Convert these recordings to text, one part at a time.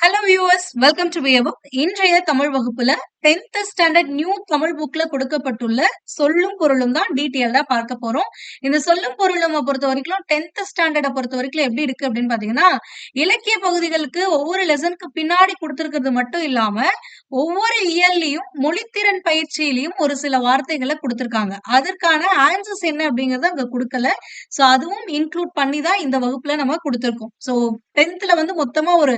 Hello viewers welcome to வியபுக் இன்றைய தமிழ் வகுப்புல டென்த் ஸ்டாண்டர்ட் நியூ தமிழ் புக்ல கொடுக்கப்பட்டுள்ள சொல்லும் பொருளும் தான் டீட்டெயில்டா பார்க்க போறோம். இந்த சொல்லும் பொருளும் பொறுத்த வரைக்கும் டென்த் ஸ்டாண்டர்டை பொறுத்த வரைக்கும் எப்படி இருக்கு அப்படின்னு பாத்தீங்கன்னா இலக்கிய பகுதிகளுக்கு ஒவ்வொரு லெசனுக்கு பின்னாடி கொடுத்துருக்கிறது மட்டும் இல்லாம ஒவ்வொரு இயல்லையும் மொழித்திறன் பயிற்சியிலையும் ஒரு சில வார்த்தைகளை கொடுத்துருக்காங்க. அதற்கான ஆன்சர்ஸ் என்ன அப்படிங்கறத அங்க கொடுக்கல. சோ அதுவும் இன்க்ளூட் பண்ணி தான் இந்த வகுப்புல நம்ம கொடுத்துருக்கோம். சோ டென்த்ல வந்து மொத்தமா ஒரு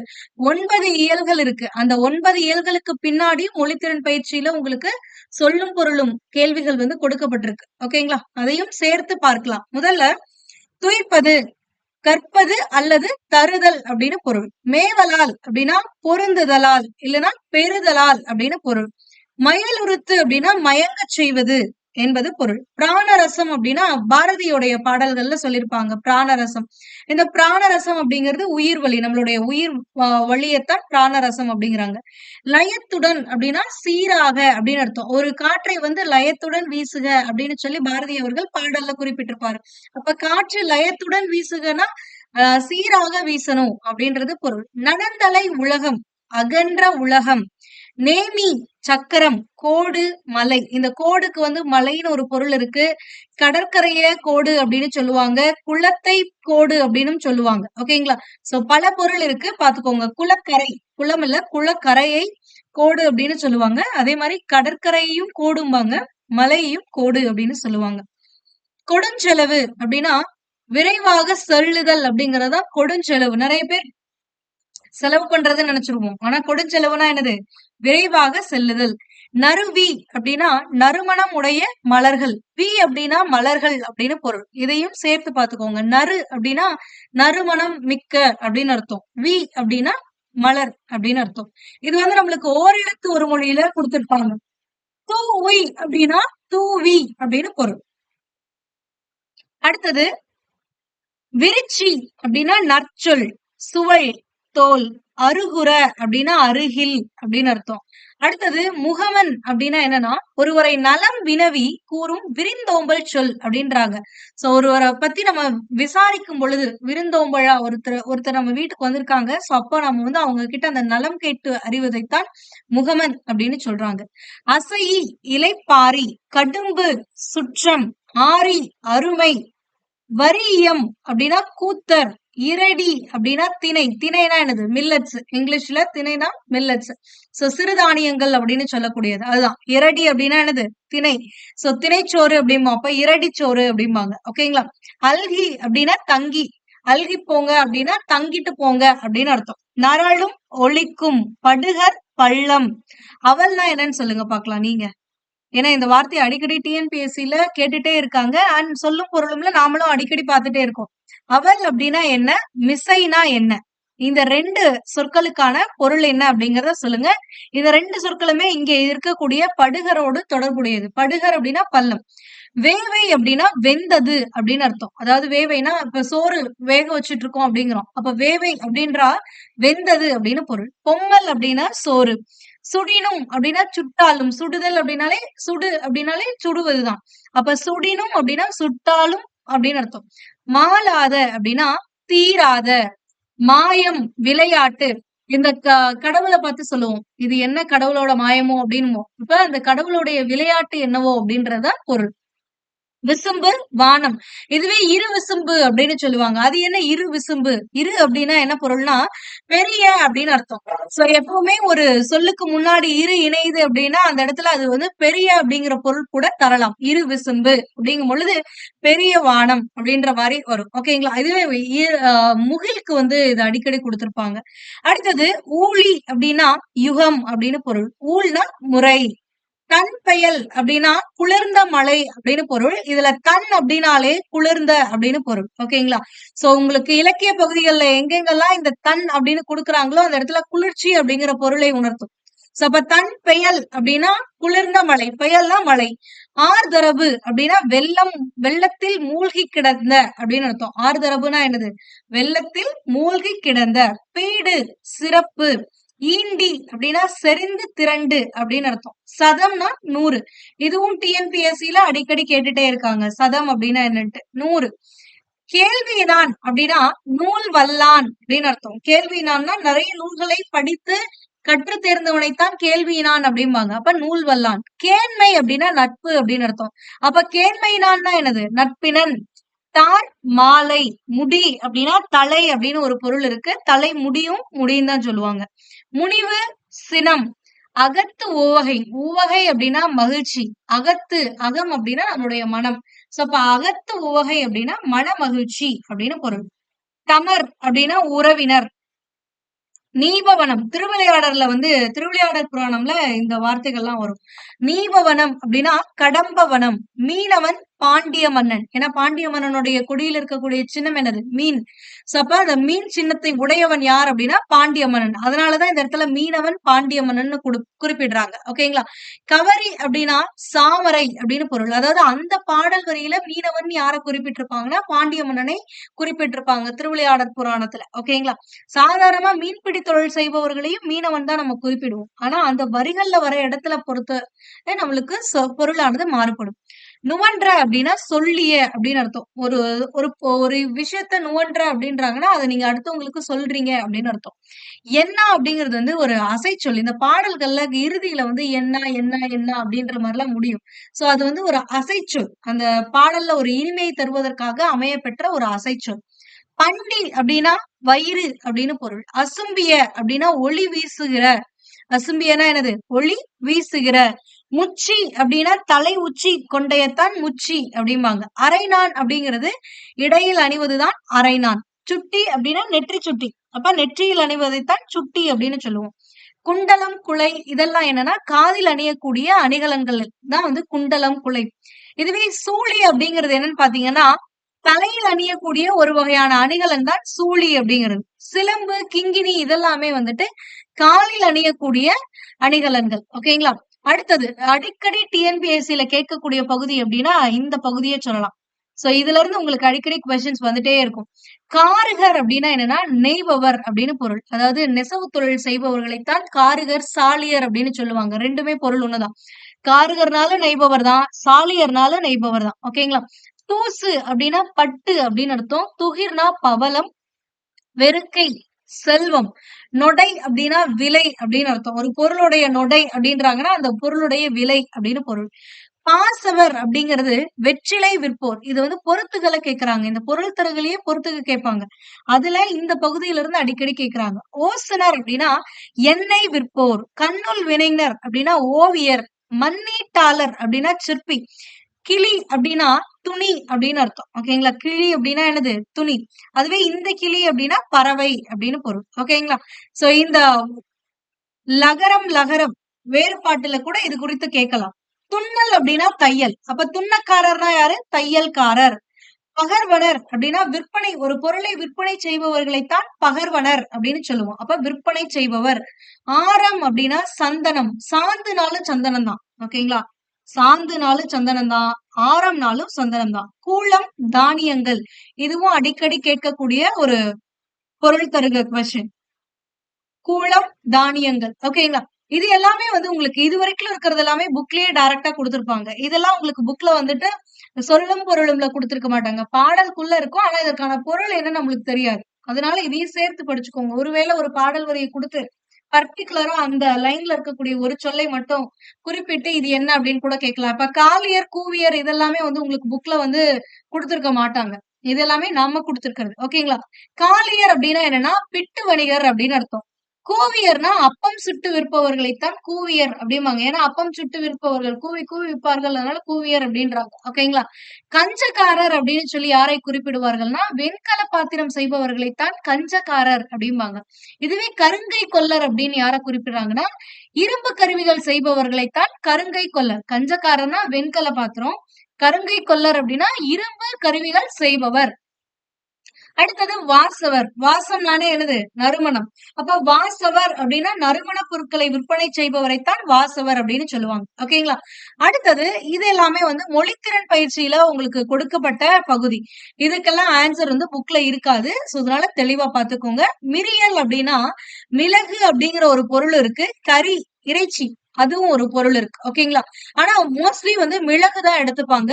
ஒன்பது இயல்கள் இருக்கு. அந்த ஒன்பது இயல்களுக்கு பின்னாடி மொழித்திறன் பயிற்சியில உங்களுக்கு சொல்லும் பொருளும் கேள்விகள் வந்து கொடுக்கப்பட்டிருக்கு. ஓகேங்களா? அதையும் சேர்த்து பார்க்கலாம். முதல்ல துய்ப்பது கற்பது அல்லது தருதல் அப்படின்னு பொருள். மேவலால் அப்படின்னா பொருந்துதலால் இல்லைன்னா பெறுதலால் அப்படின்னு பொருள். மயலுறுத்து அப்படின்னா மயங்கச் செய்வது. என்பது பொருள். பிராணரசம் அப்படின்னா பாரதியோடைய பாடல்கள்ல சொல்லியிருப்பாங்க பிராணரசம். இந்த பிராணரசம் அப்படிங்கிறது உயிர் வழி நம்மளுடைய உயிர் வ- வழியைத்தான் பிராணரசம் அப்படிங்கிறாங்க. லயத்துடன் அப்படின்னா சீராக அப்படின்னு அர்த்தம். ஒரு காற்றை வந்து லயத்துடன் வீசுக அப்படின்னு சொல்லி பாரதி அவர்கள் பாடல்ல குறிப்பிட்டிருப்பாரு. அப்ப காற்று லயத்துடன் வீசுகன்னா ஆஹ் சீராக வீசணும் அப்படின்றது பொருள். நடந்தலை உலகம் அகன்ற உலகம் நேமி சக்கரம் கோடு மலை. இந்த கோடுக்கு வந்து மலைன்னு ஒரு பொருள் இருக்கு. கடற்கரைய கோடு அப்படின்னு சொல்லுவாங்க. குளத்தை கோடு அப்படின்னு சொல்லுவாங்க. ஓகேங்களா சோ பல பொருள் இருக்கு. பாத்துக்கோங்க குளக்கரை. குளம் இல்ல. குளக்கரையை கோடு அப்படின்னு சொல்லுவாங்க. அதே மாதிரி கடற்கரையையும் கோடும்பாங்க. மலையையும் கோடு அப்படின்னு சொல்லுவாங்க. கொடுஞ்செலவு அப்படின்னா விரைவாக செல்லுதல் அப்படிங்கறதா கொடுஞ்செலவு. நிறைய பேர் செலவு பண்றதுன்னு நினைச்சிருவோம் ஆனா கொடுஞ்செலவுனா என்னது? விரைவாக செல்லுதல். நறுவி அப்படின்னா நறுமணம் உடைய மலர்கள். வி அப்படின்னா மலர்கள் அப்படின்னு பொருள். இதையும் சேர்த்து பாத்துக்கோங்க நறு அப்படின்னா நறுமணம் மிக்க அப்படின்னு அர்த்தம். வி அப்படின்னா மலர் அப்படின்னு அர்த்தம். இது வந்து நம்மளுக்கு ஓரிடத்து ஒரு மொழியில கொடுத்திருப்பாங்க. தூவி அப்படின்னா தூவி அப்படின்னு பொருள். அடுத்தது விருச்சி அப்படின்னா நற்சொல் சுவை தோல் அருகுற அப்படின்னா அருகில் அப்படின்னு அர்த்தம். அடுத்தது முகமன் அப்படின்னா என்னன்னா ஒருவரை நலம் வினவி கூறும் விருந்தோம்பல் சொல் அப்படின்றாங்க. சோ ஒருவரை பத்தி நம்ம விசாரிக்கும் பொழுது விருந்தோம்பலா ஒருத்தர் ஒருத்தர் நம்ம வீட்டுக்கு வந்திருக்காங்க. சோ அப்போ நம்ம வந்து அவங்க கிட்ட அந்த நலம் கேட்டு அறிவதைத்தான் முகமன் அப்படின்னு சொல்றாங்க. அசை இலைப்பாரி கடும்பு சுற்றம் ஆரி அருமை வரியம் அப்படின்னா கூத்தர் இரடி அப்படின்னா திணை. திணைனா என்னது? மில்லட்ஸ். இங்கிலீஷ்ல திணைனா மில்லட்ஸ். சோ சிறுதானியங்கள் அப்படின்னு சொல்லக்கூடியது. அதுதான். இரடி அப்படின்னா என்னது? திணை. சோ திணைச்சோறு அப்படிமா அப்ப இரடி சோறு அப்படிம்பாங்க ஓகேங்களா அல்கி அப்படின்னா தங்கி. அல்கி போங்க அப்படின்னா தங்கிட்டு போங்க அப்படின்னு அர்த்தம். நரளும் ஒளிக்கும் படுகர் பள்ளம். அவல்னா என்னன்னு சொல்லுங்க பாக்கலாம் நீங்க. ஏன்னா இந்த வார்த்தையை அடிக்கடி டிஎன்பிஎஸ்சியில கேட்டுட்டே இருக்காங்க. அண்ட் சொல்லும் பொருளும்ல நாமளும் அடிக்கடி பார்த்துட்டே இருக்கோம். அவல் அப்படின்னா என்ன? மிசைனா என்ன? இந்த ரெண்டு சொற்களுக்கான பொருள் என்ன அப்படிங்கறத சொல்லுங்க. இந்த ரெண்டு சொற்களுமே இங்க இருக்கக்கூடிய படுகரோடு தொடர்புடையது. படுகர் அப்படின்னா பள்ளம். வேவை அப்படின்னா வெந்தது அப்படின்னு அர்த்தம். அதாவது வேவைனா இப்ப சோறு வேக வச்சுட்டு இருக்கோம் அப்படிங்கிறோம். அப்ப வேவை அப்படின்றா வெந்தது அப்படின்னு பொருள். பொங்கல் அப்படின்னா சோறு. சுடினும் அப்படின்னா சுட்டாலும். சுடுதல் அப்படின்னாலே சுடு அப்படின்னாலே சுடுவதுதான். அப்ப சுடினும் அப்படின்னா சுட்டாலும் அப்படின்னு அர்த்தம். மாலாத அப்படின்னா தீராத மாயம் விளையாட்டு. இந்த க- கடவுளை பார்த்து சொல்லுவோம். இது என்ன கடவுளோட மாயமோ அப்படின்னுமோ இப்ப அந்த கடவுளுடைய விளையாட்டு என்னவோ அப்படின்றத பொருள். விசும்பு வானம். இதுவே இரு விசும்பு அப்படின்னு சொல்லுவாங்க. அது என்ன இரு விசும்பு? இரு அப்படின்னா என்ன பொருள்னா பெரிய அப்படின்னு அர்த்தம். சோ எப்பவுமே ஒரு சொல்லுக்கு முன்னாடி இரு இணையுது அப்படின்னா அந்த இடத்துல அது வந்து பெரிய அப்படிங்கிற பொருள் கூட தரலாம். இரு விசும்பு அப்படிங்கும் பொழுது பெரிய வானம் அப்படின்ற மாதிரி வரும். ஓகேங்களா இதுவே இ- முகிலுக்கு வந்து இது அடிக்கடி கொடுத்திருப்பாங்க. அடுத்தது ஊழி அப்படின்னா யுகம் அப்படின்னு பொருள். ஊழ்னா முறை. தன் பெயல் அப்படின்னா குளிர்ந்த மலை அப்படின்னு பொருள். இதுல தன் அப்படின்னாலே குளிர்ந்த அப்படின்னு பொருள். ஓகேங்களா? சோ உங்களுக்கு இலக்கிய பகுதிகள்ல எங்கெங்கெல்லாம் இந்த தன் அப்படின்னு கொடுக்குறாங்களோ அந்த இடத்துல குளிர்ச்சி அப்படிங்கிற பொருளை உணர்த்தும். சோ அப்ப தன் பெயல் அப்படின்னா குளிர்ந்த மலை. பெயல்னா மலை. ஆர்தரவு அப்படின்னா வெள்ளம் வெள்ளத்தில் மூழ்கி கிடந்த அப்படின்னு அர்த்தம். ஆர்தரவுனா என்னது? வெள்ளத்தில் மூழ்கி கிடந்த. பீடு சிறப்பு. ஈண்டி அப்படின்னா செறிந்து திரண்டு அப்படின்னு அர்த்தம். சதம்னா நூறு. இதுவும் டிஎன்பிஎஸ்சில அடிக்கடி கேட்டுட்டே இருக்காங்க. சதம் அப்படின்னா என்னன்ட்டு. நூறு. கேள்வியினான் அப்படின்னா நூல் வல்லான் அப்படின்னு அர்த்தம். கேள்வினான்னா நிறைய நூல்களை படித்து கற்று தேர்ந்தவனைத்தான் கேள்வியினான் அப்படிம்பாங்க. அப்ப நூல் வல்லான். கேண்மை அப்படின்னா நட்பு அப்படின்னு அர்த்தம். அப்ப கேண்மையினான்னா என்னது? நட்பினன். தார் மாலை முடி அப்படின்னா தலை அப்படின்னு ஒரு பொருள் இருக்கு. தலை முடியும் முடியும் தான் சொல்லுவாங்க. முனிவு சினம் அகத்து உவகை உவகை அப்படின்னா மகிழ்ச்சி. அகத்து அகம் அப்படின்னா நம்மளுடைய மனம். சோ அப்ப அகத்து உவகை அப்படின்னா மன மகிழ்ச்சி அப்படின்னு பொருள். தமர் அப்படின்னா உறவினர். நீபவனம். திருவிளையாடர்ல வந்து திருவிளையாடல் புராணம்ல இந்த வார்த்தைகள்லாம் வரும். நீபவனம் அப்படின்னா கடம்பவனம். மீனவன் பாண்டிய மன்னன். ஏன்னா பாண்டிய மன்னனுடைய குடியில் இருக்கக்கூடிய சின்னம் என்னது? மீன். சோ அப்ப அந்த மீன் சின்னத்தை உடையவன் யார் அப்படின்னா பாண்டிய மன்னன். அதனாலதான் இந்த இடத்துல மீனவன் பாண்டிய மன்னன் குறிப்பிடுறாங்க. ஓகேங்களா கவரி அப்படின்னா சாமரை அப்படின்னு பொருள். அதாவது அந்த பாடல் வரியில மீனவன் யாரை குறிப்பிட்டிருப்பாங்கன்னா பாண்டிய மன்னனை குறிப்பிட்டிருப்பாங்க திருவிளையாடற் புராணத்துல. ஓகேங்களா சாதாரணமா மீன்பிடி தொழில் செய்பவர்களையும் மீனவன் தான் நம்ம குறிப்பிடுவோம். ஆனா அந்த வரிகள்ல வர இடத்துல பொறுத்த நம்மளுக்கு பொருளானது மாறுபடும். நுவன்ற அப்படின்னா சொல்லிய அப்படின்னு அர்த்தம். ஒரு ஒரு ஒரு விஷயத்த நுவன்ற அப்படின்றாங்கன்னா அதை நீங்க அடுத்தவங்களுக்கு சொல்றீங்க அப்படின்னு அர்த்தம். என்ன அப்படிங்கிறது வந்து ஒரு அசைச்சொல். இந்த பாடல்கள்ல இறுதியில வந்து என்ன என்ன என்ன அப்படின்ற மாதிரிலாம் முடியும். சோ அது வந்து ஒரு அசைச்சொல். அந்த பாடல்ல ஒரு இனிமையை தருவதற்காக அமைய பெற்ற ஒரு அசைச்சொல். பண்டி அப்படின்னா வயிறு அப்படின்னு பொருள். அசும்பிய அப்படின்னா ஒளி வீசுகிற. அசும்பியனா என்னது? ஒளி வீசுகிற. முச்சி அப்படின்னா தலை உச்சி கொண்டையத்தான் முச்சி அப்படிம்பாங்க. அரைநான் அப்படிங்கிறது இடையில் அணிவதுதான் அரைநான். சுட்டி அப்படின்னா நெற்றி சுட்டி. அப்ப நெற்றியில் அணிவதைத்தான் சுட்டி அப்படின்னு சொல்லுவோம். குண்டலம் குலை இதெல்லாம் என்னன்னா காதில் அணியக்கூடிய அணிகலன்கள் தான் வந்து குண்டலம் குலை. இதுவே சூழி அப்படிங்கிறது என்னன்னு பாத்தீங்கன்னா தலையில் அணியக்கூடிய ஒரு வகையான அணிகலன் தான் சூழி அப்படிங்கிறது. சிலம்பு கிங்கினி இதெல்லாமே வந்துட்டு காலில் அணியக்கூடிய அணிகலன்கள். ஓகேங்களா? அடுத்தது அடிக்கடி டிஎன்பிஎஸ்சியில கேட்கக்கூடிய பகுதி அப்படின்னா இந்த பகுதியே சொல்லலாம். சோ இதுல இருந்து உங்களுக்கு அடிக்கடி கொஸ்டின்ஸ் வந்துட்டே இருக்கும். காருகர் அப்படின்னா என்னன்னா நெய்பவர் அப்படின்னு பொருள். அதாவது நெசவு தொழில் செய்பவர்களைத்தான் காருகர் சாலியர் அப்படின்னு சொல்லுவாங்க. ரெண்டுமே பொருள் ஒண்ணுதான். காருகர்னால நெய்பவர் தான் சாலியர்னால நெய்பவர் தான். ஓகேங்களா தூசு அப்படின்னா பட்டு அப்படின்னு அர்த்தம். துகிர்னா பவலம் வெறுக்கை செல்வம். நொடை அப்படின்னா விலை அப்படின்னு அர்த்தம். ஒரு பொருளுடைய நொடை அப்படின்றாங்கன்னா அந்த பொருளுடைய விலை அப்படின்னு பொருள். பாசவர் அப்படிங்கிறது வெற்றிலை விற்போர். இது வந்து பொருத்துகளை கேட்கிறாங்க. இந்த பொருள் தரகளையே பொருத்துக கேட்பாங்க. அதுல இந்த பகுதியில இருந்து அடிக்கடி கேட்கிறாங்க. ஓசனர் அப்படின்னா எண்ணெய் விற்போர். கண்ணுள் வினைஞர் அப்படின்னா ஓவியர். மண்ணீட்டாளர் அப்படின்னா சிற்பி. கிளி அப்படின்னா துணி அப்படின்னு அர்த்தம். ஓகேங்களா கிளி அப்படின்னா என்னது? துணி. அதுவே இந்த கிளி அப்படின்னா பறவை அப்படின்னு பொருள். ஓகேங்களா சோ இந்த லகரம் லகரம் வேறுபாட்டுல கூட இது குறித்து கேட்கலாம். துண்ணல் அப்படின்னா தையல். அப்ப துண்ணக்காரர்னா யாரு? தையல்காரர். பகர்வனர் அப்படின்னா விற்பனை ஒரு பொருளை விற்பனை செய்பவர்களைத்தான் பகர்வனர் அப்படின்னு சொல்லுவோம். அப்ப விற்பனை செய்பவர். ஆரம் அப்படின்னா சந்தனம். சாந்துனாலும் சந்தனம் தான் ஓகேங்களா சாந்துனாலும் சந்தனம் தான் ஆரம்னாலும் சந்தனம் தான். கூலம் தானியங்கள் இதுவும் அடிக்கடி கேட்கக்கூடிய ஒரு பொருள் தருக கொஸ்டின் கூலம் தானியங்கள் ஓகேங்களா இது எல்லாமே வந்து உங்களுக்கு இது வரைக்கும் இருக்கிறது எல்லாமே புக்லயே டைரக்டா கொடுத்துருப்பாங்க. இதெல்லாம் உங்களுக்கு புக்ல வந்துட்டு சொல்லும் பொருளும்ல கொடுத்துருக்க மாட்டாங்க. பாடலுக்குள்ள இருக்கும் ஆனா இதற்கான பொருள் என்ன நம்மளுக்கு தெரியாது. அதனால இதையும் சேர்த்து படிச்சுக்கோங்க. ஒருவேளை ஒரு பாடல் வரியை கொடுத்து பர்டிகுலரா அந்த லைன்ல இருக்கக்கூடிய ஒரு சொல்லை மட்டும் குறிப்பிட்டு இது என்ன அப்படின்னு கூட கேட்கலாம். இப்ப காலியர் கூவியர் இதெல்லாமே வந்து உங்களுக்கு புக்ல வந்து கொடுத்துருக்க மாட்டாங்க. இது எல்லாமே நாம கொடுத்துருக்கிறது. ஓகேங்களா காலியர் அப்படின்னா என்னன்னா பிட்டு வணிகர் அப்படின்னு அர்த்தம். கூவியர்னா அப்பம் சுட்டு விற்பவர்களைத்தான் கூவியர் அப்படிம்பாங்க. ஏன்னா அப்பம் சுட்டு விற்பவர்கள் கூவி கூவி விற்பார்கள் அதனால கூவியர் அப்படின்றாங்க. ஓகேங்களா கஞ்சக்காரர் அப்படின்னு சொல்லி யாரை குறிப்பிடுவார்கள்னா வெண்கல பாத்திரம் செய்பவர்களைத்தான் கஞ்சக்காரர் அப்படிம்பாங்க. இதுவே கருங்கை கொல்லர் அப்படின்னு யார குறிப்பிடுறாங்கன்னா இரும்பு கருவிகள் செய்பவர்களைத்தான் கருங்கை கொல்லர். கஞ்சக்காரர்னா வெண்கல பாத்திரம் கருங்கை கொல்லர் அப்படின்னா இரும்பு கருவிகள் செய்பவர். அடுத்தது வாசவர். வாசம்னானே என்னது? நறுமணம். அப்ப வாசவர் அப்படின்னா நறுமண பொருட்களை விற்பனை செய்பவரைத்தான் வாசவர் அப்படின்னு சொல்லுவாங்க. ஓகேங்களா? அடுத்தது இது எல்லாமே வந்து மொழித்திறன் பயிற்சியில உங்களுக்கு கொடுக்கப்பட்ட பகுதி. இதுக்கெல்லாம் ஆன்சர் வந்து புக்ல இருக்காது. சோ அதனால தெளிவா பாத்துக்கோங்க மிரியல் அப்படின்னா மிளகு அப்படிங்கிற ஒரு பொருள் இருக்கு. கறி இறைச்சி. அதுவும் ஒரு பொருள் இருக்கு. ஓகேங்களா? ஆனா மோஸ்ட்லி வந்து மிளகு தான் எடுத்துப்பாங்க.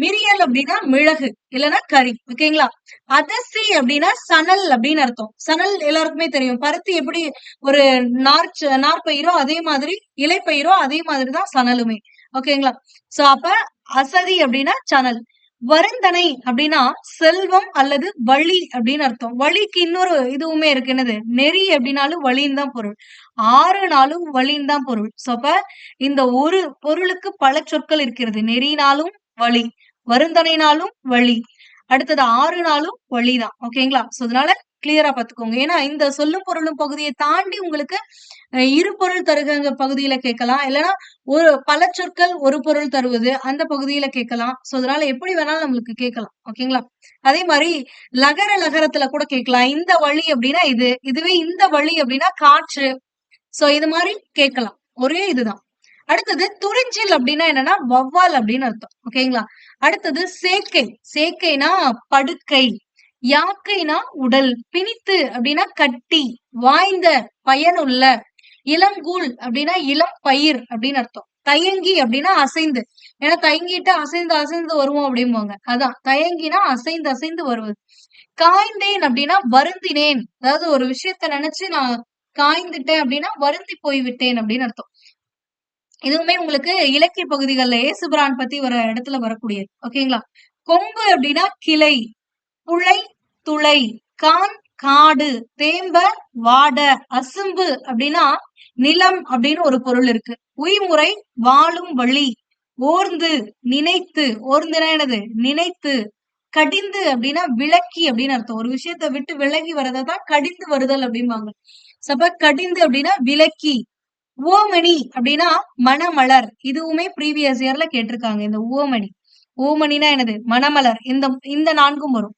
மிரியல் அப்படின்னா மிளகு இல்லைன்னா கறி. ஓகேங்களா? அதசி அப்படின்னா சணல் அப்படின்னு அர்த்தம். சணல் எல்லாருக்குமே தெரியும். பருத்தி எப்படி ஒரு நார்ச் நார்பயிரோ அதே மாதிரி இலைப்பயிரோ அதே மாதிரிதான் சணலுமே. ஓகேங்களா? சோ அப்ப அசதி அப்படின்னா சணல். வருந்தனை அப்படின்னா செல்வம் அல்லது வழி அப்படின்னு அர்த்தம். வழிக்கு இன்னொரு இதுவுமே இருக்கு. என்னது? நெறி அப்படின்னாலும் வழின்னு தான் பொருள். ஆறு நாளும் வழின்னு தான் பொருள். சோ அப்ப இந்த ஒரு பொருளுக்கு பல சொற்கள் இருக்கிறது. நெறினாலும் வழி வருந்தனைனாலும் வழி அடுத்தது ஆறு நாளும் வழிதான் ஓகேங்களா சோ அதனால கிளியரா பாத்துக்கோங்க ஏன்னா இந்த சொல்லும் பொருளும் பகுதியை தாண்டி உங்களுக்கு இரு பொருள் தருகங்க பகுதியில கேட்கலாம். இல்லைன்னா ஒரு பல சொற்கள் ஒரு பொருள் தருவது அந்த பகுதியில கேட்கலாம். சோ அதனால எப்படி வேணாலும் நம்மளுக்கு கேட்கலாம். ஓகேங்களா அதே மாதிரி லகர லகரத்துல கூட கேட்கலாம். இந்த வழி அப்படின்னா இது. இதுவே இந்த வழி அப்படின்னா காற்று. சோ இது மாதிரி கேட்கலாம். ஒரே இதுதான். அடுத்தது துறிஞ்சில் அப்படின்னா என்னன்னா வவ்வால் அப்படின்னு அர்த்தம். ஓகேங்களா அடுத்தது சேக்கை. சேக்கைனா படுக்கை. யாக்கைனா உடல். பிணித்து அப்படின்னா கட்டி. வாய்ந்த பயனுள்ள. இளங்கூழ் அப்படின்னா இளம் பயிர் அப்படின்னு அர்த்தம். தயங்கி அப்படின்னா அசைந்து. ஏன்னா தயங்கிட்டு அசைந்து அசைந்து வருவோம் அப்படிம்பாங்க. அதான். தயங்கினா அசைந்து அசைந்து வருவது. காய்ந்தேன் அப்படின்னா வருந்தினேன். அதாவது ஒரு விஷயத்த நினைச்சு நான் காய்ந்துட்டேன் அப்படின்னா வருந்தி போய்விட்டேன் அப்படின்னு அர்த்தம். இதுவுமே உங்களுக்கு இலக்கிய பகுதிகளில் ஏசுபிரான் பத்தி வர இடத்துல வரக்கூடியது. ஓகேங்களா? கொம்பு அப்படின்னா கிளை புழை துளை கான் காடு தேம்ப வாட அசும்பு அப்படின்னா நிலம் அப்படின்னு ஒரு பொருள் இருக்கு. உய்முறை வாழும் வழி ஓர்ந்து நினைத்து ஓர்ந்துனா என்னது? நினைத்து கடிந்து அப்படின்னா விளக்கி அப்படின்னு அர்த்தம். ஒரு விஷயத்த விட்டு விலகி வரதான் கடிந்து வருதல் அப்படிம்பாங்க. சப்ப கடிந்து அப்படின்னா விலக்கி ஓமணி அப்படின்னா மணமலர். இதுவுமே ப்ரீவியஸ் இயர்ல கேட்டிருக்காங்க இந்த ஓமணி. ஓமணினா என்னது? மணமலர். இந்த இந்த நான்கும் வரும்.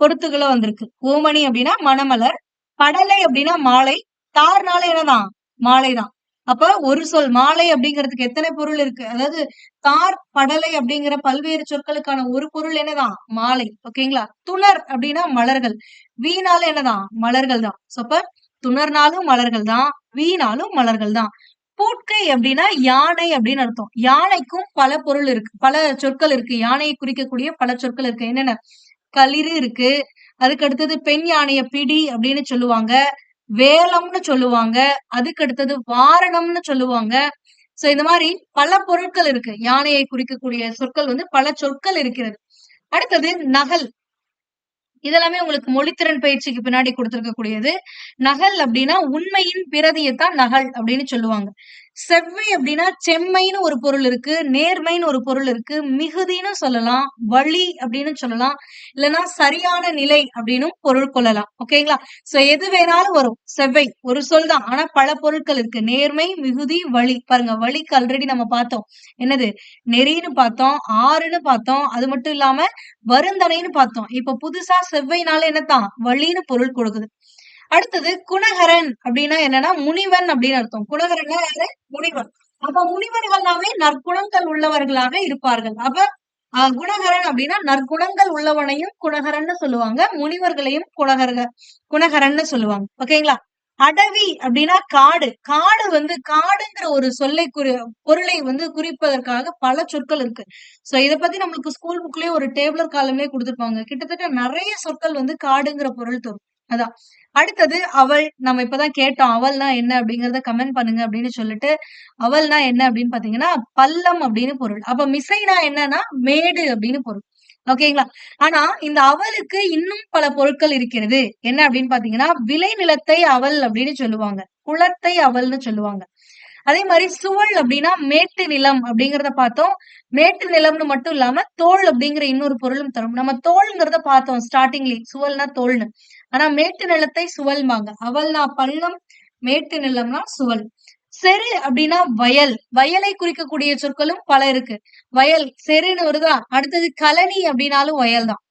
பொருத்துகளும் வந்திருக்கு. ஓமணி அப்படின்னா மணமலர். படலை அப்படின்னா மாலை. தார்னால என்னதான்? மாலைதான். அப்ப ஒரு சொல் மாலை அப்படிங்கிறதுக்கு எத்தனை பொருள் இருக்கு? அதாவது தார் படலை அப்படிங்கிற பல்வேறு சொற்களுக்கான ஒரு பொருள் என்னதான்? மாலை. ஓகேங்களா? துணர் அப்படின்னா மலர்கள். வீணால என்னதான்? மலர்கள் தான் அப்ப துணர்னாலும் மலர்கள் தான் வீணாலும் மலர்கள் தான் பூட்கை அப்படின்னா யானை அப்படின்னு அர்த்தம். யானைக்கும் பல பொருள் இருக்கு பல சொற்கள் இருக்கு. யானையை குறிக்கக்கூடிய பல சொற்கள் இருக்கு. என்னென்ன? களிறு இருக்கு. அதுக்கு அடுத்தது பெண் யானைய பிடி அப்படின்னு சொல்லுவாங்க. வேலம்னு சொல்லுவாங்க. அதுக்கு அடுத்தது வாரணம்னு சொல்லுவாங்க. சோ இந்த மாதிரி பல பொருட்கள் இருக்கு. யானையை குறிக்கக்கூடிய சொற்கள் வந்து பல சொற்கள் இருக்கிறது. அடுத்தது நகல். இதெல்லாமே உங்களுக்கு மொழித்திறன் பயிற்சிக்கு பின்னாடி கொடுத்திருக்கக்கூடியது. நகல் அப்படின்னா உண்மையின் பிரதியைத்தான் நகல் அப்படின்னு சொல்லுவாங்க. செவ்வை அப்படின்னா செம்மைன்னு ஒரு பொருள் இருக்கு நேர்மைன்னு ஒரு பொருள் இருக்கு மிகுதின்னு சொல்லலாம் வழி அப்படின்னு சொல்லலாம் இல்லைன்னா சரியான நிலை அப்படின்னு பொருள் கொள்ளலாம். ஓகேங்களா சோ எது வேணாலும் வரும். செவ்வை ஒரு சொல் தான். ஆனா பல பொருட்கள் இருக்கு. நேர்மை மிகுதி வழி. பாருங்க வழிக்கு ஆல்ரெடி நம்ம பார்த்தோம். என்னது? நெறின்னு பார்த்தோம் ஆறுன்னு பார்த்தோம். அது மட்டும் இல்லாம வருந்தனைன்னு பார்த்தோம். இப்ப புதுசா செவ்வைனால என்னத்தான்? வழின்னு பொருள் கொடுக்குது. அடுத்தது குணகரன் அப்படின்னா என்னன்னா முனிவன் அப்படின்னு அர்த்தம். குணகரன் யாரு? முனிவன். அப்ப முனிவர்கள்னாவே நற்குணங்கள் உள்ளவர்களாக இருப்பார்கள். அப்ப குணகரன் அப்படின்னா நற்குணங்கள் உள்ளவனையும் குணகரன்னு சொல்லுவாங்க முனிவர்களையும் குணகர குணகரன்னு சொல்லுவாங்க. ஓகேங்களா அடவி அப்படின்னா காடு. காடு வந்து காடுங்கிற ஒரு சொல்லை குறி பொருளை வந்து குறிப்பதற்காக பல சொற்கள் இருக்கு. சோ இதை பத்தி நம்மளுக்கு ஸ்கூல் புக்லயே ஒரு டேபிளர் காலமே கொடுத்துருப்பாங்க. கிட்டத்தட்ட நிறைய சொற்கள் வந்து காடுங்கிற பொருள் தரும். அதான். அடுத்தது அவள் நம்ம இப்பதான் கேட்டோம் அவள்னா என்ன அப்படிங்கறத கமெண்ட் பண்ணுங்க அப்படின்னு சொல்லிட்டு அவள்னா என்ன அப்படின்னு பாத்தீங்கன்னா பள்ளம் அப்படின்னு பொருள். அப்ப மிசைனா என்னன்னா மேடு அப்படின்னு பொருள். ஓகேங்களா ஆனா இந்த அவளுக்கு இன்னும் பல பொருட்கள் இருக்கிறது. என்ன அப்படின்னு பாத்தீங்கன்னா விளை நிலத்தை அவள் அப்படின்னு சொல்லுவாங்க. குளத்தை அவள்னு சொல்லுவாங்க. அதே மாதிரி சுவல் அப்படின்னா மேட்டு நிலம் அப்படிங்கறத பார்த்தோம். மேட்டு நிலம்னு மட்டும் இல்லாம தோல் அப்படிங்கிற இன்னொரு பொருளும் தரும். நம்ம தோல்ங்கிறத பார்த்தோம் ஸ்டார்டிங்லி சுவல்னா தோல்னு ஆனா மேட்டு நிலத்தை சுவல்மாங்க அவள்னா பள்ளம் மேட்டு நிலம்னா சுவல். செரு அப்படின்னா வயல். வயலை குறிக்கக்கூடிய சொற்களும் பல இருக்கு. வயல் செருன்னு வருதா? அடுத்தது கலனி அப்படின்னாலும் வயல் தான்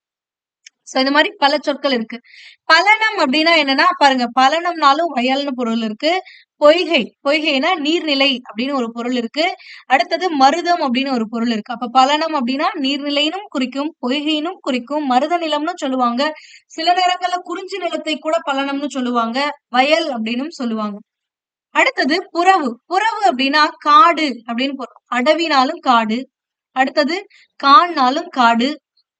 சோ இந்த மாதிரி பல சொற்கள் இருக்கு. பலனம் அப்படின்னா என்னன்னா பாருங்க பலனம்னாலும் வயல்னு பொருள் இருக்கு. பொய்கை பொய்கைனா நீர்நிலை அப்படின்னு ஒரு பொருள் இருக்கு. அடுத்தது மருதம் அப்படின்னு ஒரு பொருள் இருக்கு. அப்ப பலனம் அப்படின்னா நீர்நிலையினும் குறிக்கும் பொய்கையினும் குறிக்கும். மருத நிலம்னு சொல்லுவாங்க. சில நேரங்கள்ல குறிஞ்சி நிலத்தை கூட பலனம்னு சொல்லுவாங்க. வயல் அப்படின்னு சொல்லுவாங்க. அடுத்தது புறவு. புறவு அப்படின்னா காடு அப்படின்னு பொருள். அடவினாலும் காடு. அடுத்தது கான்னாலும் காடு.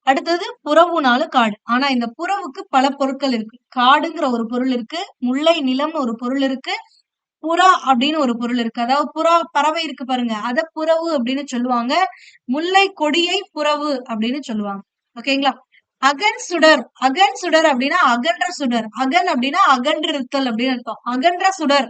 அடுத்தது புறவுனாலும் காடு. ஆனா இந்த புறவுக்கு பல பொருட்கள் இருக்கு. காடுங்கிற ஒரு பொருள் இருக்கு. முல்லை நிலம்னு ஒரு பொருள் இருக்கு. புறா அப்படின்னு ஒரு பொருள் இருக்கு. அதாவது புறா பறவை இருக்கு பாருங்க. அத புறவு அப்படின்னு சொல்லுவாங்க. முல்லை கொடியை புறவு அப்படின்னு சொல்லுவாங்க. ஓகேங்களா அகன் சுடர். அகன் சுடர் அப்படின்னா அகன்ற சுடர். அகன் அப்படின்னா அகன்றிருத்தல் அப்படின்னு அர்த்தம். அகன்ற சுடர்.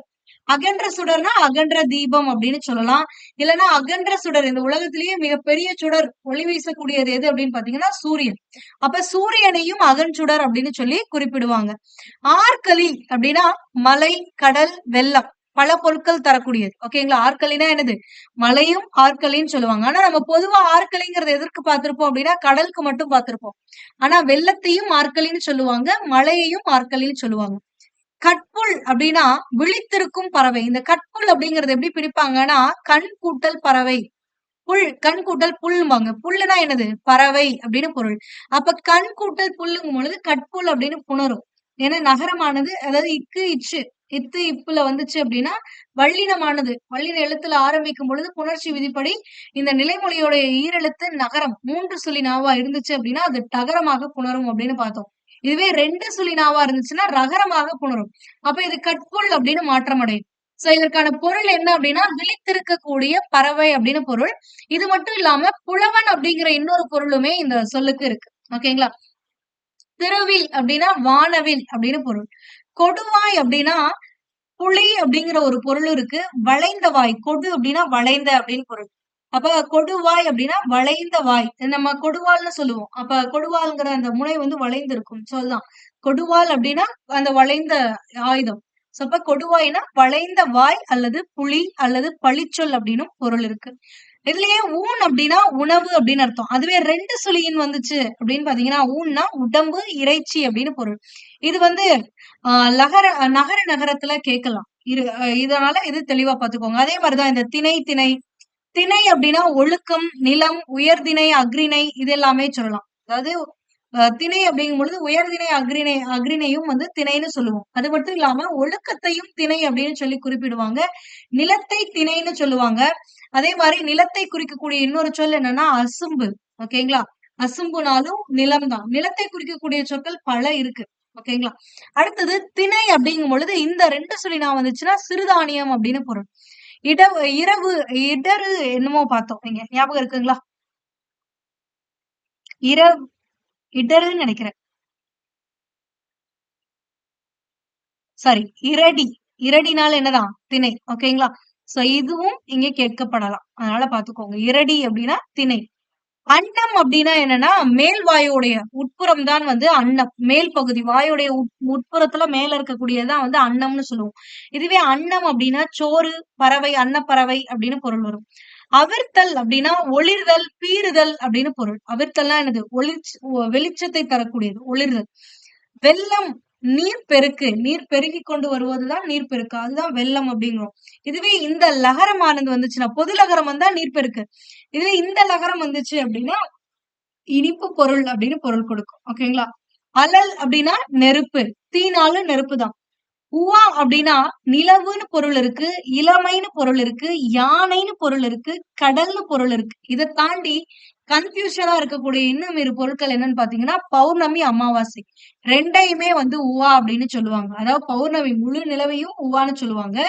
அகன்ற சுடர்னா அகன்ற தீபம் அப்படின்னு சொல்லலாம். இல்லைன்னா அகன்ற சுடர் இந்த உலகத்திலேயே மிகப்பெரிய சுடர் ஒளி வீசக்கூடியது எது அப்படின்னு பாத்தீங்கன்னா சூரியன். அப்ப சூரியனையும் அகன் சுடர் அப்படின்னு சொல்லி குறிப்பிடுவாங்க. ஆற்களி அப்படின்னா மலை கடல் வெள்ளம் பல பொருட்கள் தரக்கூடியது. ஓகேங்களா ஆற்களினா என்னது? மலையும் ஆற்களின்னு சொல்லுவாங்க. ஆனா நம்ம பொதுவா ஆற்களிங்கிறத எதற்கு பார்த்திருப்போம் அப்படின்னா கடலுக்கு மட்டும் பார்த்திருப்போம். ஆனா வெள்ளத்தையும் ஆற்களின்னு சொல்லுவாங்க மலையையும் ஆற்களின்னு சொல்லுவாங்க. கட்புல் அப்படின்னா விழித்திருக்கும் பறவை. இந்த கட்புல் அப்படிங்கறது எப்படி பிடிப்பாங்கன்னா கண் கூட்டல் பறவை. புல் கண் கூட்டல் புல்லுவாங்க புல்லுனா என்னது? பறவை அப்படின்னு பொருள். அப்ப கண் கூட்டல் புல்லுங்கும் பொழுது கட்புல் அப்படின்னு புணரும். ஏன்னா நகரமானது அதாவது இக்கு இச்சு இத்து இப்புல வந்துச்சு அப்படின்னா வள்ளினமானது. வள்ளின எழுத்துல ஆரம்பிக்கும் பொழுது புணர்ச்சி விதிப்படி இந்த நிலைமொழியோடைய ஈரெழுத்து நகரம் மூன்று சொல்லி நாவா இருந்துச்சு அப்படின்னா அது தகரமாக புணரும் அப்படின்னு பார்த்தோம். இதுவே ரெண்டு சுலினாவா இருந்துச்சுன்னா ரகரமாக புணரும் அப்ப இது கட்புல் அப்படின்னு மாற்றம் அடையும். சோ இதற்கான பொருள் என்ன அப்படின்னா விழித்திருக்கக்கூடிய பறவை அப்படின்னு பொருள். இது மட்டும் இல்லாம புலவன் அப்படிங்கிற இன்னொரு பொருளுமே இந்த சொல்லுக்கு இருக்கு. ஓகேங்களா திருவில் அப்படின்னா வானவில் அப்படின்னு பொருள். கொடுவாய் அப்படின்னா புலி அப்படிங்கிற ஒரு பொருள் இருக்கு. வளைந்த வாய் கொடு அப்படின்னா வளைந்த அப்படின்னு பொருள். அப்ப கொடுவாய் அப்படின்னா வளைந்த வாய். நம்ம கொடுவால்னு சொல்லுவோம். அப்ப கொடுவால்ங்கிற அந்த முனை வந்து வளைந்து இருக்கும் சொல்லலாம் கொடுவால் அப்படின்னா அந்த வளைந்த ஆயுதம். சோ அப்ப கொடுவாய்னா வளைந்த வாய் அல்லது புலி அல்லது பழிச்சொல் அப்படின்னு பொருள் இருக்கு. இதுலயே ஊன் அப்படின்னா உணவு அப்படின்னு அர்த்தம். அதுவே ரெண்டு சுழியின் வந்துச்சு அப்படின்னு பாத்தீங்கன்னா ஊன்னா உடம்பு இறைச்சி அப்படின்னு பொருள். இது வந்து ஆஹ் லகர நகர நகரத்துல கேட்கலாம். இரு இதனால இது தெளிவா பாத்துக்கோங்க. அதே மாதிரிதான் இந்த திணை திணை திணை அப்படின்னா ஒழுக்கம் நிலம் உயர்திணை அக்ரிணை இது எல்லாமே சொல்லலாம். அதாவது திணை அப்படிங்கும் பொழுது உயர்திணை அக்ரிணை அக்ரிணையும் வந்து திணைன்னு சொல்லுவோம். அது மட்டும் இல்லாம ஒழுக்கத்தையும் திணை அப்படின்னு சொல்லி குறிப்பிடுவாங்க. நிலத்தை திணைன்னு சொல்லுவாங்க. அதே மாதிரி நிலத்தை குறிக்கக்கூடிய இன்னொரு சொல் என்னன்னா அசும்பு. ஓகேங்களா அசும்புனாலும் நிலம் தான் நிலத்தை குறிக்கக்கூடிய சொற்கள் பல இருக்கு. ஓகேங்களா அடுத்தது திணை அப்படிங்கும் பொழுது இந்த ரெண்டு சொல்லி நான் வந்துச்சுன்னா சிறுதானியம் அப்படின்னு பொருள். இட இரவு இடரு என்னமோ பார்த்தோம். நீங்க ஞாபகம் இருக்குங்களா? இரவு இடருன்னு நினைக்கிறேன். சாரி இரடி. இரடினால என்னதான்? திணை. ஓகேங்களா சோ இதுவும் இங்க கேட்கப்படலாம். அதனால பாத்துக்கோங்க இரடி அப்படின்னா திணை. அன்னம் அப்படின்னா என்னன்னா மேல் வாயோடைய உட்புறம் தான் வந்து அன்னம். மேல் பகுதி வாயோடைய உட்புறத்துல மேல இருக்கக்கூடியதான் வந்து அன்னம்னு சொல்லுவோம். இதுவே அன்னம் அப்படின்னா சோறு பறவை அன்னப்பறவை அப்படின்னு பொருள் வரும். அவிர்த்தல் அப்படின்னா ஒளிர்தல் பீறுதல் அப்படின்னு பொருள். அவிர்த்தல்னா என்னது? ஒளிர்ச் வெளிச்சத்தை தரக்கூடியது ஒளிர்தல். வெள்ளம் நீர் பெருக்கு. நீர் பெருகி கொண்டு வருவதுதான் நீர் பெருக்கு. அதுதான் வெள்ளம் அப்படிங்கிறோம். இதுவே இந்த லகரமானது வந்துச்சுன்னா பொது லகரம் வந்தா நீர் பெருக்கு. இதுல இந்த லகரம் வந்துச்சு அப்படின்னா இனிப்பு பொருள் அப்படின்னு பொருள் கொடுக்கும். ஓகேங்களா அலல் அப்படின்னா நெருப்பு. தீனாலும் நெருப்பு தான் உவா அப்படின்னா நிலவுன்னு பொருள் இருக்கு இளமைன்னு பொருள் இருக்கு யானைன்னு பொருள் இருக்கு கடல்னு பொருள் இருக்கு. இதை தாண்டி கன்ஃபியூஷனா இருக்கக்கூடிய இன்னும் இரு பொருட்கள் என்னன்னு பாத்தீங்கன்னா பௌர்ணமி அமாவாசை. ரெண்டையுமே வந்து உவா அப்படின்னு சொல்லுவாங்க. அதாவது பௌர்ணமி முழு நிலவையும் உவான்னு சொல்லுவாங்க.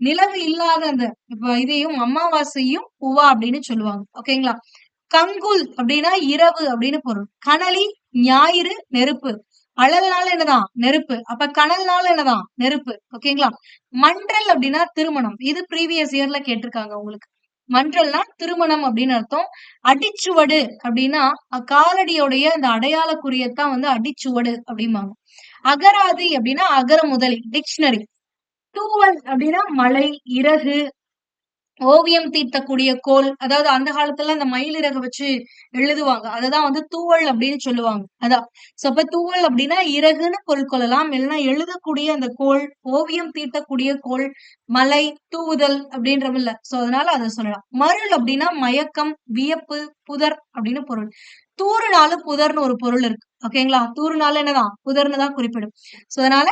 நிலவு இல்லாத அந்த இப்ப இதையும் அமாவாசையும் உவா அப்படின்னு சொல்லுவாங்க. ஓகேங்களா? கங்குல் அப்படின்னா இரவு அப்படின்னு பொருள். கனலி ஞாயிறு நெருப்பு. அழல்னால என்னதான்? நெருப்பு. அப்ப கனல்னால என்னதான்? நெருப்பு. ஓகேங்களா? மன்றல் அப்படின்னா திருமணம். இது ப்ரீவியஸ் இயர்ல கேட்டிருக்காங்க உங்களுக்கு. மன்றல்னா திருமணம் அப்படின்னு அர்த்தம். அடிச்சுவடு அப்படின்னா காலடியோடைய அந்த அடையாள குறியத்தான் வந்து அடிச்சுவடு அப்படிம்பாங்க. அகராதி அப்படின்னா அகர முதலி டிக்ஷனரி தூவல் அப்படின்னா மலை இறகு ஓவியம் தீர்த்தக்கூடிய கோல் அதாவது அந்த காலத்துல அந்த மயில் மயிலிறக வச்சு எழுதுவாங்க. அததான் வந்து தூவல் அப்படின்னு சொல்லுவாங்க. அதான். சோ அப்ப தூவல் அப்படின்னா இறகுன்னு பொருள் கொள்ளலாம். இல்லைன்னா எழுதக்கூடிய அந்த கோல் ஓவியம் தீட்டக்கூடிய கோல் மலை தூவுதல் அப்படின்றமில்ல சோ அதனால அதை சொல்லலாம். மருள் அப்படின்னா மயக்கம் வியப்பு புதர் அப்படின்னு பொருள். தூறுனாலும் புதர்னு ஒரு பொருள் இருக்கு. ஓகேங்களா தூறுனாலும் என்னதான்? புதர்னு தான் குறிப்பிடும். சோ அதனால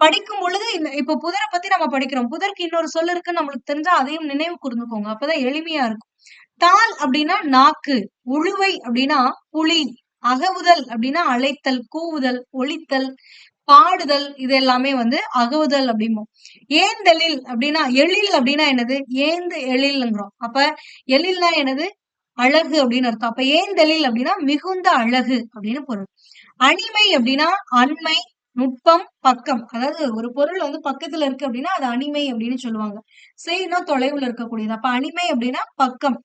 படிக்கும் பொழுது இந்த இப்ப புதரை பத்தி நம்ம படிக்கிறோம். புதருக்கு இன்னொரு சொல் இருக்குன்னு நம்மளுக்கு தெரிஞ்சா அதையும் நினைவு கூர்ந்துக்கோங்க. அப்பதான் எளிமையா இருக்கும். தாள் அப்படின்னா நாக்கு உழுவை அப்படின்னா புலி அகவுதல் அப்படின்னா அழைத்தல் கூவுதல் ஒளித்தல் பாடுதல் இது எல்லாமே வந்து அகவுதல் அப்படிம்போம். ஏந்தெழில் அப்படின்னா எழில் அப்படின்னா என்னது? ஏந்து எழில்ங்கிறோம். அப்ப எழில்னா என்னது? அழகு அப்படின்னு அர்த்தம். அப்ப ஏந்தெழில் அப்படின்னா மிகுந்த அழகு அப்படின்னு பொருள். அணிமை அப்படின்னா அண்மை நுட்பம் பக்கம். அதாவது ஒரு பொருள் வந்து பக்கத்துல இருக்கு அப்படின்னா அது அணிமை அப்படின்னு சொல்லுவாங்க. செய்னா தொலைவுல இருக்கக்கூடியது. அப்ப அணிமை அப்படின்னா பக்கம்.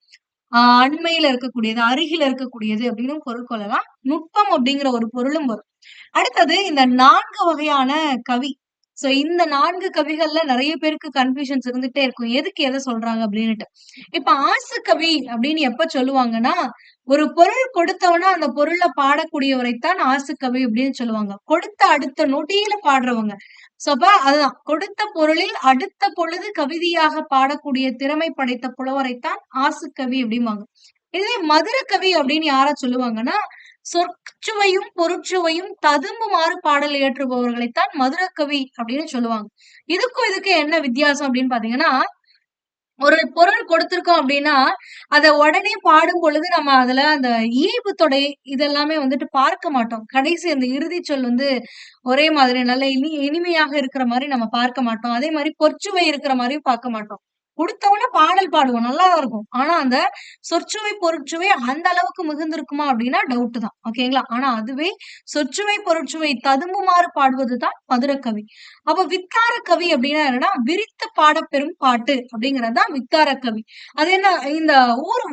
ஆஹ் அண்மையில இருக்கக்கூடியது அருகில இருக்கக்கூடியது அப்படின்னு பொருள் கொள்ளலாம். நுட்பம் அப்படிங்கிற ஒரு பொருளும் வரும். அடுத்தது இந்த நான்கு வகையான கவி. சோ இந்த நான்கு கவிகள்ல நிறைய பேருக்கு கன்ஃபியூஷன்ஸ் இருந்துட்டே இருக்கும். எதுக்கு எதை சொல்றாங்க அப்படின்னுட்டு. இப்ப ஆசு கவி அப்படின்னு எப்ப சொல்லுவாங்கன்னா ஒரு பொருள் கொடுத்தவனா அந்த பொருள்ல பாடக்கூடியவரைத்தான் ஆசு கவி அப்படின்னு சொல்லுவாங்க. கொடுத்த அடுத்த நொடியில பாடுறவங்க. சோ அப்ப அதுதான். கொடுத்த பொருளில் அடுத்த பொழுது கவிதையாக பாடக்கூடிய திறமை படைத்த புலவரைத்தான் ஆசு கவி அப்படிம்பாங்க. இதே மதுர கவி அப்படின்னு யாரா சொல்லுவாங்கன்னா சொற்சுவையும் பொருட்சுவையும் ததும்புமாறு பாடல் இயற்றுபவர்களைத்தான் மதுரக்கவி அப்படின்னு சொல்லுவாங்க. இதுக்கும் இதுக்கு என்ன வித்தியாசம் அப்படின்னு பாத்தீங்கன்னா ஒரு பொருள் கொடுத்திருக்கோம் அப்படின்னா அதை உடனே பாடும் பொழுது நம்ம அதுல அந்த ஈவு தொடை இதெல்லாமே வந்துட்டு பார்க்க மாட்டோம். கடைசி அந்த இறுதி சொல் வந்து ஒரே மாதிரி நல்ல இனி இனிமையாக இருக்கிற மாதிரி நம்ம பார்க்க மாட்டோம். அதே மாதிரி பொற்சுவை இருக்கிற மாதிரியும் பார்க்க மாட்டோம். கொடுத்தவன பாடல் பாடுவோம். நல்லாதான் இருக்கும். ஆனா அந்த சொற்சுவை பொருட்சுவை அந்த அளவுக்கு மிகுந்திருக்குமா அப்படின்னா டவுட் தான். ஓகேங்களா ஆனா அதுவே சொற்சுவை பொருட்சுவை ததும்புமாறு பாடுவதுதான் மதுரக்கவி. அப்ப வித்தார கவி அப்படின்னா என்னன்னா விரித்து பாடப்பெறும் பாட்டு அப்படிங்கறதுதான் வித்தார கவி. அது என்ன இந்த ஊர்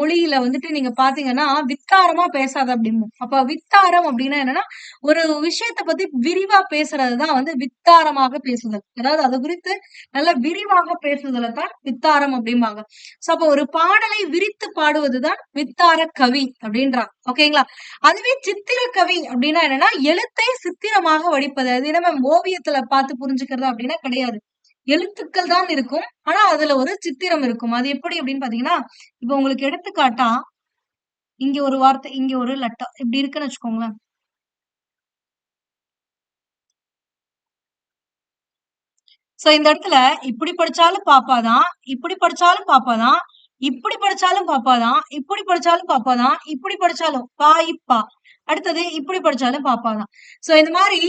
மொழியில வந்துட்டு நீங்க பாத்தீங்கன்னா வித்தாரமா பேசாத அப்படின்னு. அப்ப வித்தாரம் அப்படின்னா என்னன்னா ஒரு விஷயத்தை பத்தி விரிவா பேசுறதுதான் வந்து வித்தாரமாக பேசுதல். அதாவது அது குறித்து நல்ல விரிவாக பேசுதலை தான் வித்தாரம் அப்படிம்பாங்க. சோ அப்ப ஒரு பாடலை விரித்து பாடுவதுதான் வித்தார கவி அப்படின்றாங்க ஓகேங்களா? அதுவே சித்திர கவி அப்படின்னா என்னன்னா எழுத்தை சித்திரமாக வடிப்பது. அது நம்ம ஓவியத்துல பார்த்து புரிஞ்சுக்கிறது அப்படின்னா கிடையாது. எழுத்துக்கள் தான் இருக்கும். ஆனா அதுல ஒரு சித்திரம் இருக்கும். அது எப்படி அப்படின்னு பாத்தீங்கன்னா இப்ப உங்களுக்கு எடுத்துக்காட்டா இங்க ஒரு வார்த்தை இங்க ஒரு லட்டா இப்படி இருக்குன்னு வச்சுக்கோங்களேன். சோ இந்த இடத்துல இப்படி படிச்சாலும் பாப்பாதான் இப்படி படிச்சாலும் பாப்பாதான் இப்படி படிச்சாலும் பாப்பாதான் இப்படி படிச்சாலும் பாப்பாதான் இப்படி படிச்சாலும் பா இப்பா அடுத்தது இப்படி படிச்சாலும் பாப்பாதான். சோ இந்த மாதிரி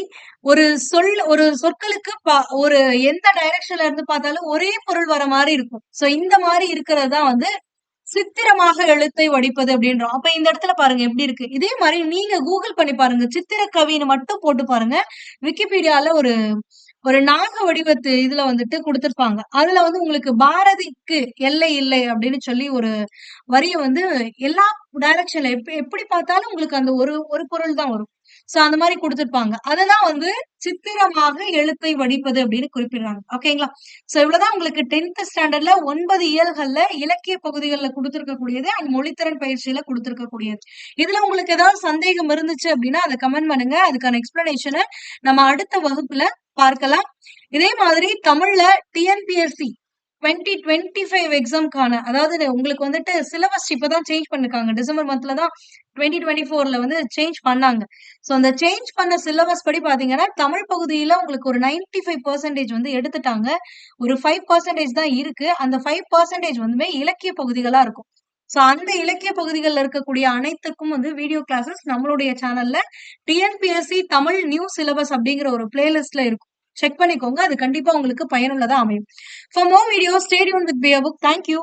ஒரு சொல் ஒரு சொற்களுக்கு ஒரு எந்த டைரக்ஷன்ல இருந்து பார்த்தாலும் ஒரே பொருள் வர மாதிரி இருக்கும். சோ இந்த மாதிரி இருக்கிறது தான் வந்து சித்திரமாக எழுத்தை வடிப்பது அப்படின்றோம். அப்ப இந்த இடத்துல பாருங்க எப்படி இருக்கு. இதே மாதிரி நீங்க கூகுள் பண்ணி பாருங்க. சித்திர கவின்னு மட்டும் போட்டு பாருங்க. விக்கிபீடியால ஒரு ஒரு நாக வடிவத்து இதுல வந்துட்டு கொடுத்துருப்பாங்க. அதுல வந்து உங்களுக்கு பாரதிக்கு எல்லை இல்லை அப்படின்னு சொல்லி ஒரு வரிய வந்து எல்லா டைரக்ஷன்ல எப்படி எப்படி பார்த்தாலும் உங்களுக்கு அந்த ஒரு ஒரு பொருள் தான் வரும். சோ அந்த மாதிரி கொடுத்திருப்பாங்க. அததான் வந்து சித்திரமாக எழுத்தை வடிப்பது அப்படின்னு குறிப்பிடுறாங்க. ஓகேங்களா சோ இவ்வளவுதான் உங்களுக்கு டென்த் ஸ்டாண்டர்ட்ல ஒன்பது இயல்கள்ல இலக்கிய பகுதிகளில் கொடுத்திருக்கக்கூடியது அண்ட் மொழித்திறன் பயிற்சியில கொடுத்திருக்கக்கூடியது. இதுல உங்களுக்கு ஏதாவது சந்தேகம் இருந்துச்சு அப்படின்னா அதை கமெண்ட் பண்ணுங்க. அதுக்கான எக்ஸ்பிளனேஷனை நம்ம அடுத்த வகுப்புல பார்க்கலாம். இதே மாதிரி தமிழ்ல டிஎன்பிஎஸ்சி டுவெண்ட்டி டுவெண்ட்டி ஃபைவ் எக்ஸாம்க்கான அதாவது உங்களுக்கு வந்துட்டு சிலபஸ் இப்பதான் சேஞ்ச் பண்ணிருக்காங்க. டிசம்பர் மந்த்ல தான் டுவெண்ட்டி டுவெண்ட்டி ஃபோர்ல வந்து சேஞ்ச் பண்ணாங்க. ஸோ அந்த சேஞ்ச் பண்ண சிலபஸ் படி பாத்தீங்கன்னா தமிழ் பகுதியில உங்களுக்கு ஒரு 95% ஃபைவ் பர்சன்டேஜ் வந்து எடுத்துட்டாங்க. ஒரு ஃபைவ் பர்சன்டேஜ் தான் இருக்கு. அந்த ஃபைவ் பர்சன்டேஜ் வந்துமே இலக்கிய பகுதிகளா இருக்கும். ஸோ அந்த இலக்கிய பகுதிகளில் இருக்கக்கூடிய அனைத்துக்கும் வந்து வீடியோ கிளாஸஸ் நம்மளுடைய சேனல்ல டிஎன்பிஎஸ்சி தமிழ் நியூ சிலபஸ் அப்படிங்கிற ஒரு பிளேலிஸ்ட்ல இருக்கும். செக் பண்ணிக்கோங்க. அது கண்டிப்பா உங்களுக்கு பயனுள்ளதா அமையும். For more video stadium with pier புக் தேங்க்யூ